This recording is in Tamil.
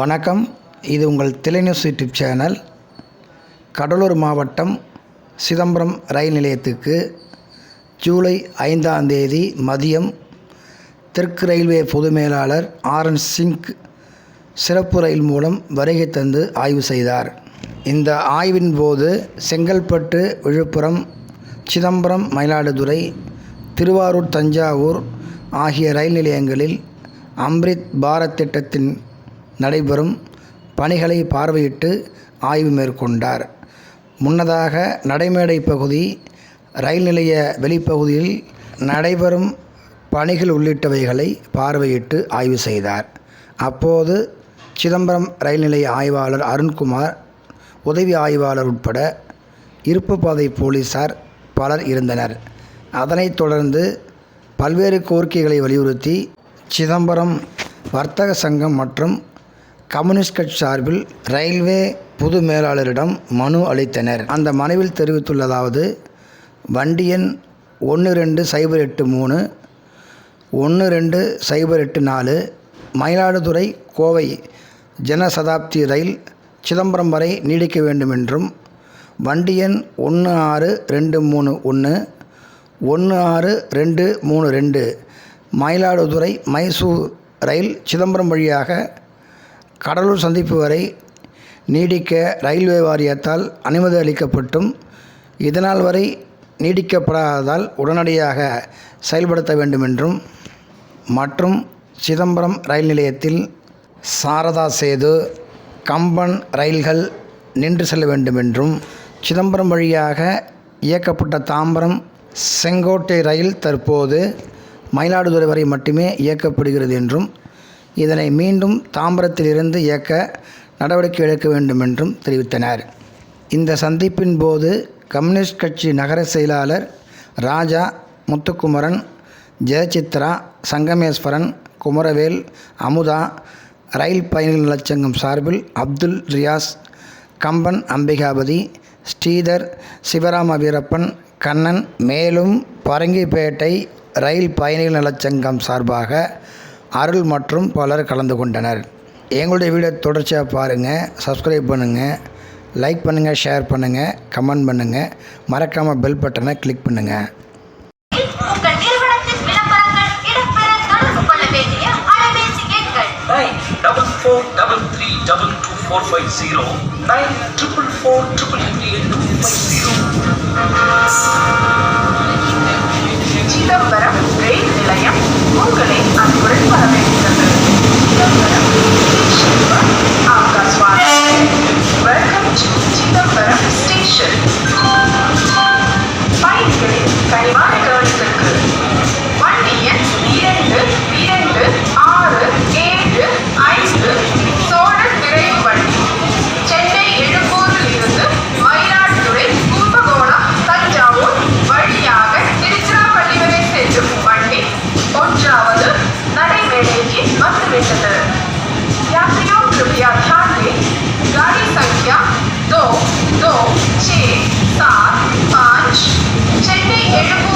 வணக்கம். இது உங்கள் திலைநியூஸ் யூடியூப் சேனல். கடலூர் மாவட்டம் சிதம்பரம் ரயில் நிலையத்துக்கு ஜூலை ஐந்தாம் தேதி மதியம் தெற்கு ரயில்வே பொது மேலாளர் ஆர் என் சிங் சிறப்பு ரயில் மூலம் வருகை தந்து ஆய்வு செய்தார். இந்த ஆய்வின் போது செங்கல்பட்டு விழுப்புரம் சிதம்பரம் மயிலாடுதுறை திருவாரூர் தஞ்சாவூர் ஆகிய ரயில் நிலையங்களில் அம்ரித் பாரத் திட்டத்தின் நடைபெறும் பணிகளை பார்வையிட்டு ஆய்வு மேற்கொண்டார். முன்னதாக நடைமேடை பகுதி ரயில் நிலைய வெளிப்பகுதியில் நடைபெறும் பணிகள் உள்ளிட்டவைகளை பார்வையிட்டு ஆய்வு செய்தார். அப்போது சிதம்பரம் ரயில் நிலைய ஆய்வாளர் அருண்குமார் உதவி ஆய்வாளர் உட்பட இருப்பு பாதை போலீசார் பலர் இருந்தனர். அதனைத் தொடர்ந்து பல்வேறு கோரிக்கைகளை வலியுறுத்தி சிதம்பரம் வர்த்தக சங்கம் மற்றும் கம்யூனிஸ்ட் கட்சி சார்பில் ரயில்வே பொது மேலாளரிடம் மனு அளித்தனர். அந்த மனுவில் தெரிவித்துள்ளதாவது வண்டி எண் ஒன்று ரெண்டு சைபர் எட்டு மூணு ஒன்று ரெண்டு சைபர் எட்டு நாலு மயிலாடுதுறை கோவை ஜனசதாப்தி ரயில் சிதம்பரம் வரை நீடிக்க வேண்டும் என்றும் வண்டி எண் ஒன்று ஆறு ரெண்டு மூணு ஒன்று ஒன்று ஆறு ரெண்டு மூணு ரெண்டு மயிலாடுதுறை மைசூர் ரயில் சிதம்பரம் வழியாக கடலூர் சந்திப்பு வரை நீடிக்க ரயில்வே வாரியத்தால் அனுமதி அளிக்கப்பட்டும். இதனால் வரை நீடிக்கப்படாததால் உடனடியாக செயல்படுத்த வேண்டுமென்றும் மற்றும் சிதம்பரம் ரயில் நிலையத்தில் சாரதா சேது கம்பன் ரயில்கள் நின்று செல்ல வேண்டுமென்றும் சிதம்பரம் வழியாக இயக்கப்பட்ட தாம்பரம் செங்கோட்டை ரயில் தற்போது மயிலாடுதுறை வரை மட்டுமே இயக்கப்படுகிறது என்றும் இதனை மீண்டும் தாம்பரத்திலிருந்து இயக்க நடவடிக்கை எடுக்க வேண்டும் என்றும் தெரிவித்தனர். இந்த சந்திப்பின் போது கம்யூனிஸ்ட் கட்சி நகர செயலாளர் ராஜா முத்துக்குமரன் ஜெயசித்ரா சங்கமேஸ்வரன் குமரவேல் அமுதா ரயில் பயணிகள் நலச்சங்கம் சார்பில் அப்துல் ரியாஸ் கம்பன் அம்பிகாபதி ஸ்ரீதர் சிவராம வீரப்பன் கண்ணன் மேலும் பரங்கிப்பேட்டை ரயில் பயணிகள் நலச்சங்கம் சார்பாக அருள் மற்றும் பலர் கலந்து கொண்டனர். எங்களுடைய வீடியோ தொடர்ச்சியாக பாருங்கள் சப்ஸ்கிரைப் பண்ணுங்கள் லைக் பண்ணுங்கள் ஷேர் பண்ணுங்கள் கமெண்ட் பண்ணுங்கள் மறக்காமல் பெல் பட்டனை கிளிக் பண்ணுங்கள் இடம்பெற தொடர்பு கொள்ள வேண்டிய அலைபேசி எண்கள். nine double four double three double two four five Gracias.